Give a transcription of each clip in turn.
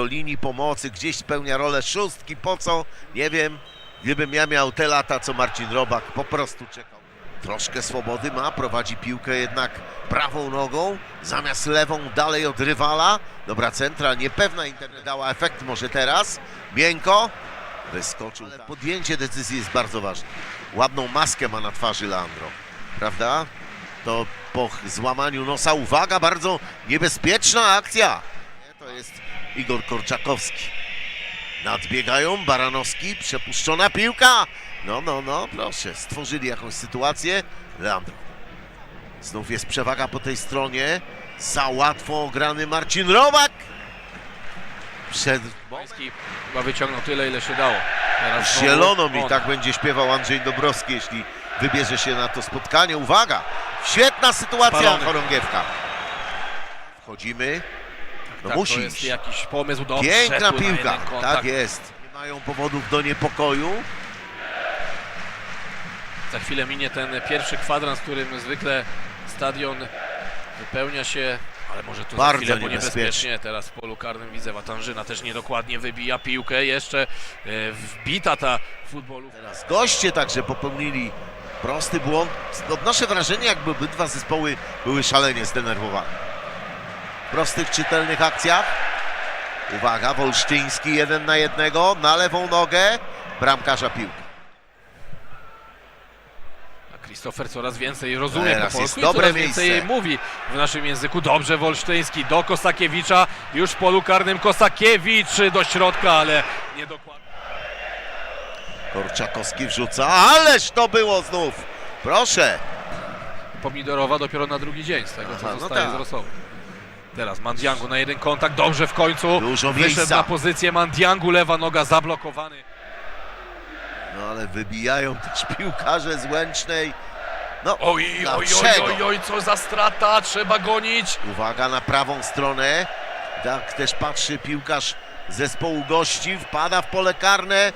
do linii pomocy, gdzieś spełnia rolę szóstki. Po co? Nie wiem. Gdybym ja miał te lata, co Marcin Robak, po prostu czekał. Troszkę swobody ma, prowadzi piłkę jednak prawą nogą, zamiast lewą dalej od rywala. Dobra, centra, niepewna internet dała efekt może teraz. Miękko, wyskoczył. Ale podjęcie decyzji jest bardzo ważne. Ładną maskę ma na twarzy Leandro, prawda? To po złamaniu nosa, uwaga, bardzo niebezpieczna akcja. To jest Igor Korczakowski. Nadbiegają, Baranowski, przepuszczona piłka. No, no, no, proszę, stworzyli jakąś sytuację. Leandro. Znów jest przewaga po tej stronie. Za łatwo ograny Marcin Robak. Przed chyba wyciągnął tyle, ile się dało. Teraz zielono mi, tak będzie śpiewał Andrzej Dobrowski, jeśli wybierze się na to spotkanie. Uwaga, świetna sytuacja Spalony. chorągiewka. Wchodzimy. No tak, musi to jest jakiś pomysł dobrze. Piękna piłka, tak jest. Nie mają powodów do niepokoju. Za chwilę minie ten pierwszy kwadrans, w którym zwykle stadion wypełnia się, ale może Bardzo chwilę, bo niebezpiecznie. niebezpiecznie. Teraz w polu karnym widzę Watanżyna też niedokładnie wybija piłkę. Jeszcze e, wbita ta futbolówka. Teraz goście także popełnili prosty błąd. Odnoszę wrażenie, jakby obydwa zespoły były szalenie zdenerwowane. W prostych, czytelnych akcjach. Uwaga, Wolsztyński jeden na jednego, na lewą nogę. Bramkarza piłka. A Christopher coraz więcej rozumie Teraz po polsku dobre coraz więcej miejsce. mówi w naszym języku. Dobrze Wolsztyński do Kosakiewicza, już w polu karnym Kosakiewicz do środka, ale niedokładnie. Korczakowski wrzuca, ależ to było znów. Proszę. Pomidorowa dopiero na drugi dzień z tego, co Aha, no zostaje tak. z. Teraz Mandiangu na jeden kontakt, dobrze w końcu. Dużo Wyszedł miejsca. na pozycję Mandiangu, lewa noga zablokowany. No ale wybijają też piłkarze z Łęcznej. No, Oj, oj, oj, oj, oj, co za strata, trzeba gonić. Uwaga na prawą stronę. Tak też patrzy piłkarz zespołu gości. Wpada w pole karne.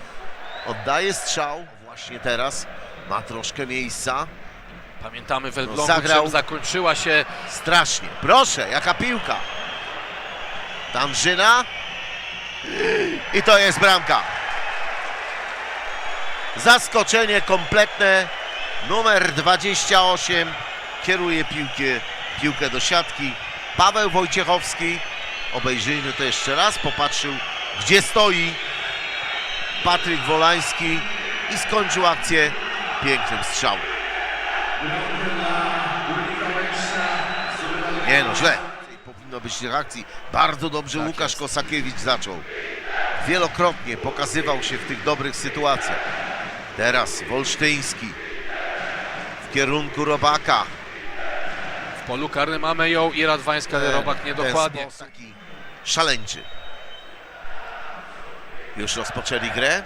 Oddaje strzał. Właśnie teraz ma troszkę miejsca. Pamiętamy w Elblągu, No, zagrał. czym zakończyła się Strasznie. Proszę, jaka piłka. Tanżyna. I to jest bramka. Zaskoczenie kompletne. Numer 28 kieruje piłkę, piłkę do siatki. Paweł Wojciechowski. Obejrzyjmy to jeszcze raz. Popatrzył, gdzie stoi Patryk Wolański i skończył akcję pięknym strzałem. Nie no, źle. Powinno być tych akcji. Bardzo dobrze Tak Łukasz jest. Kosakiewicz zaczął. Wielokrotnie pokazywał się w tych dobrych sytuacjach. Teraz Wolsztyński w kierunku Robaka. w polu karnym mamy ją i Radwańska, ale Robak niedokładnie. Taki szaleńczy. Już rozpoczęli grę.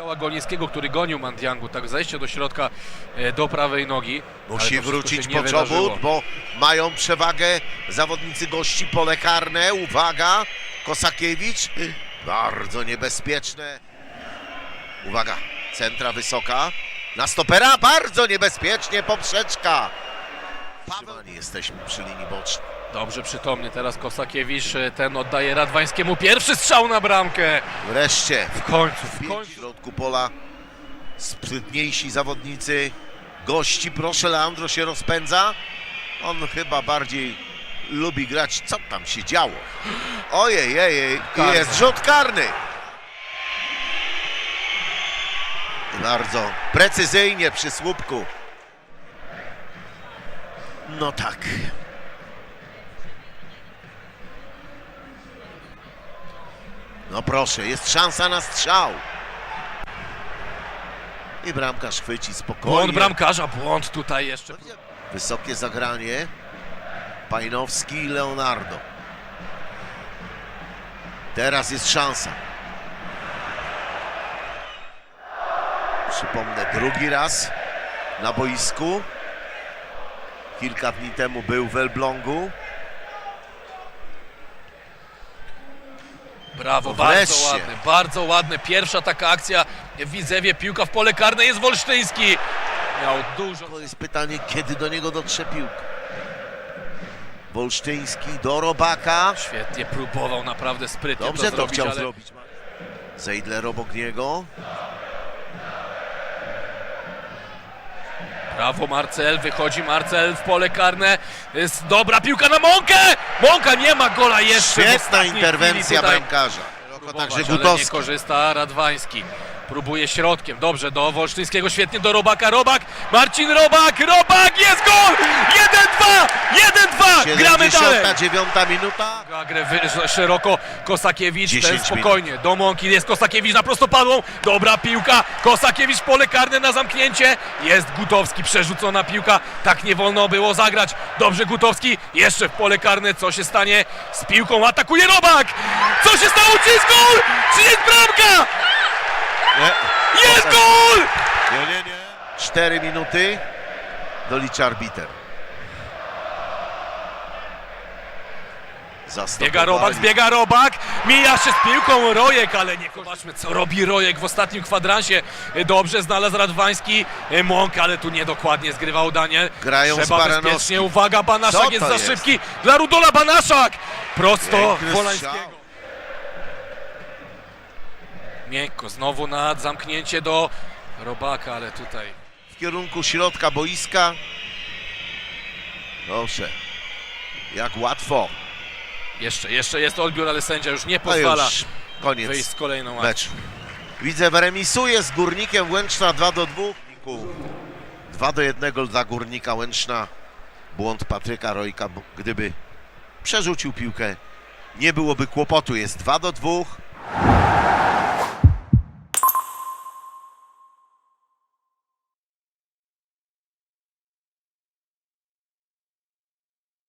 Michała Golińskiego, który gonił Mandiangu, tak zejście do środka e, do prawej nogi. Musi wrócić po czobut, bo mają przewagę zawodnicy gości pole karne. Uwaga, Kosakiewicz. Bardzo niebezpieczne. Uwaga, centra wysoka. Na stopera bardzo niebezpiecznie poprzeczka. Paweł, jesteśmy przy linii bocznej. Dobrze przytomnie teraz Kosakiewicz, e, ten oddaje Radwańskiemu pierwszy strzał na bramkę. Wreszcie W końcu, w w końcu. środku pola sprytniejsi zawodnicy gości. Proszę, Leandro się rozpędza. On chyba bardziej lubi grać. Co tam się działo? Ojej, ojej, jest rzut karny. Bardzo precyzyjnie przy słupku. No tak. No proszę, jest szansa na strzał. I bramkarz chwyci spokojnie. Błąd bramkarza, błąd tutaj jeszcze. Wysokie zagranie. Pajnowski i Leonardo. Teraz jest szansa. Przypomnę, drugi raz na boisku. Kilka dni temu był w Elblągu. Brawo, bardzo ładny, bardzo ładny. Pierwsza taka akcja w Widzewie, piłka w pole karne, jest Wolsztyński. Miał dużo. To jest pytanie, kiedy do niego dotrze piłka. Wolsztyński do Robaka. Świetnie próbował, naprawdę sprytnie Dobrze to to zrobić, chciał ale zrobić. Zeidler obok niego. Brawo Marcel, wychodzi Marcel w pole karne. Jest dobra piłka na Mąkę! Mąka nie ma gola jeszcze. Świetna interwencja bramkarza. Także ale nie Gutowski. korzysta Radwański. Próbuje środkiem. Dobrze, do Wolsztyńskiego, świetnie do Robaka. Robak, Marcin Robak, Robak, jest gol! 1-2! 1-2! Gramy dalej! 79 minuta. Gra grę szeroko Kosakiewicz, 10 ten spokojnie, do Mąki, jest Kosakiewicz na prostopadłą, dobra piłka, Kosakiewicz pole karne na zamknięcie, jest Gutowski, przerzucona piłka, tak nie wolno było zagrać, dobrze Gutowski, jeszcze w pole karne, co się stanie z piłką, atakuje Robak, co się stało, czy jest gol, czy jest bramka, Nie, jest gol! nie, nie. nie. 4 minuty. Dolicza arbiter. Biega. Robak, zbiega Robak, mija się z piłką Rojek, ale nie zobaczmy co robi Rojek w ostatnim kwadransie. Dobrze znalazł Radwański, Mąk, ale tu niedokładnie zgrywał Daniel. Grają Trzeba bezpiecznie, uwaga, Banaszak Co jest za jest? szybki dla Rudola Banaszak! Prosto Wolańskiego. Miękko, znowu na zamknięcie do Robaka, ale tutaj W kierunku środka boiska. Proszę. Jak łatwo. Jeszcze, jeszcze jest odbiór, ale sędzia już nie No pozwala już koniec wyjść z kolejną akcją. meczu. Widzę, remisuje z Górnikiem Łęczna 2 do 2. 2 do 1 dla Górnika Łęczna. Błąd Patryka Rojka, gdyby przerzucił piłkę, nie byłoby kłopotu. Jest 2 do 2.